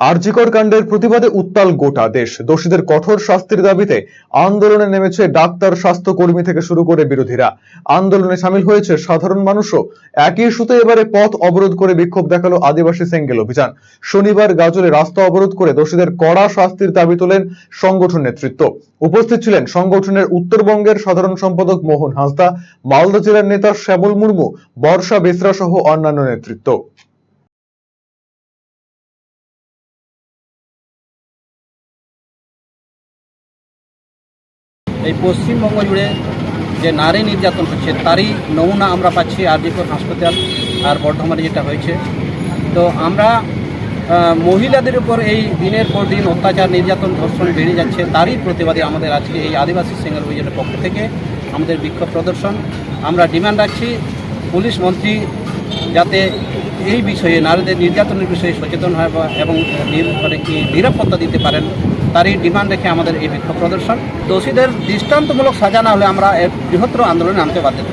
আরজিকর কাণ্ডের প্রতিবাদে উত্তাল গোটা দেশ। দোষীদের কঠোর শাস্তির দাবিতে আন্দোলনে নেমেছে ডাক্তার, স্বাস্থ্যকর্মী থেকে শুরু করে বিরোধীরা। আন্দোলনে সামিল হয়েছে সাধারণ মানুষও। একই ইস্যুতে এবারে পথ অবরোধ করে বিক্ষোভ দেখাল আদিবাসী সেঙ্গেল অভিযান। শনিবার গাজলে রাস্তা অবরোধ করে দোষীদের কড়া শাস্তির দাবি তোলেন সংগঠন নেতৃত্ব। উপস্থিত ছিলেন সংগঠনের উত্তরবঙ্গের সাধারণ সম্পাদক মোহন হাঁসদা, মালদা জেলার নেতা শ্যামল মুর্মু, বর্ষা বেসরা সহ অন্যান্য নেতৃত্ব। এই পশ্চিমবঙ্গ জুড়ে যে নারী নির্যাতন হচ্ছে, তারই নমুনা আমরা পাচ্ছি আরজিপুর হাসপাতাল আর বর্ধমানে যেটা হয়েছে। তো আমরা মহিলাদের উপর এই দিনের পর দিন অত্যাচার, নির্যাতন, ধর্ষণ বেড়ে যাচ্ছে, তারই প্রতিবাদে আমাদের আজকে এই আদিবাসী সিঙ্গল অভিযানের পক্ষ থেকে আমাদের বিক্ষোভ প্রদর্শন। আমরা ডিমান্ড রাখছি, পুলিশ মন্ত্রী যাতে এই বিষয়ে, নারীদের নির্যাতনের বিষয়ে সচেতন হয় এবং মানে কি নিরাপত্তা দিতে পারেন, তারই ডিমান্ড রেখে আমাদের এই বিক্ষোভ প্রদর্শন দোষীদের দৃষ্টান্তমূলক সাজা না হলে আমরা বৃহত্তর আন্দোলনে নামতে বাধ্য।